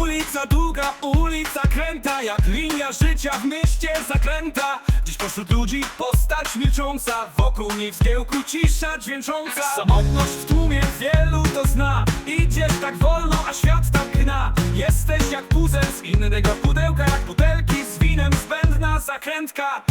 Ulica długa, ulica kręta Jak linia życia w mieście zakręta pośród ludzi postać milcząca Wokół niej w zgiełku cisza dźwięcząca. Samotność w tłumie wielu to zna. Idziesz tak wolno, a świat tak gna. Jesteś jak puzzle z innego pudełka Jak butelki z winem zbędna zakrętka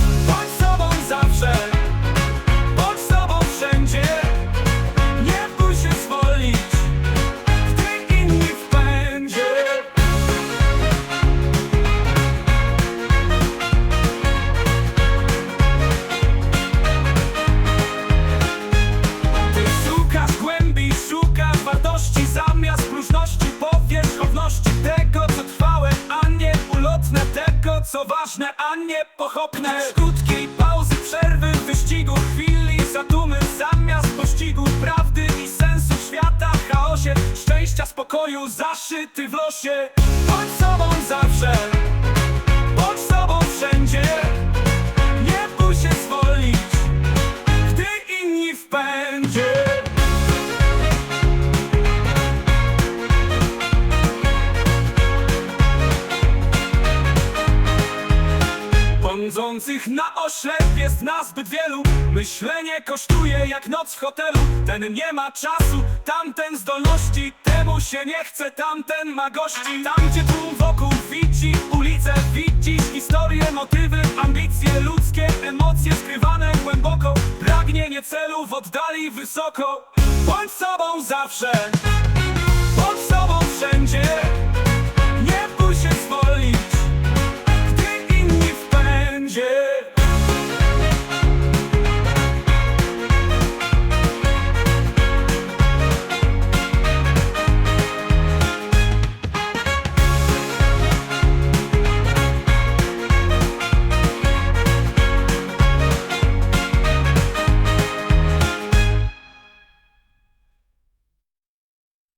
co ważne, a nie pochopne. Krótkiej pauzy, przerwy, wyścigu Chwili zadumy, zamiast pościgu Prawdy i sensu świata chaosie Szczęścia, spokoju, zaszyty w losie Na oślep jest nas zbyt wielu. Myślenie kosztuje jak noc w hotelu. Ten nie ma czasu, tamten zdolności. Temu się nie chce, tamten ma gości. Tam gdzie tłum wokół widzi ulicę Widzisz. Historie, motywy, ambicje ludzkie Emocje skrywane głęboko. Pragnienie celu w oddali wysoko. Bądź sobą zawsze. Bądź sobą wszędzie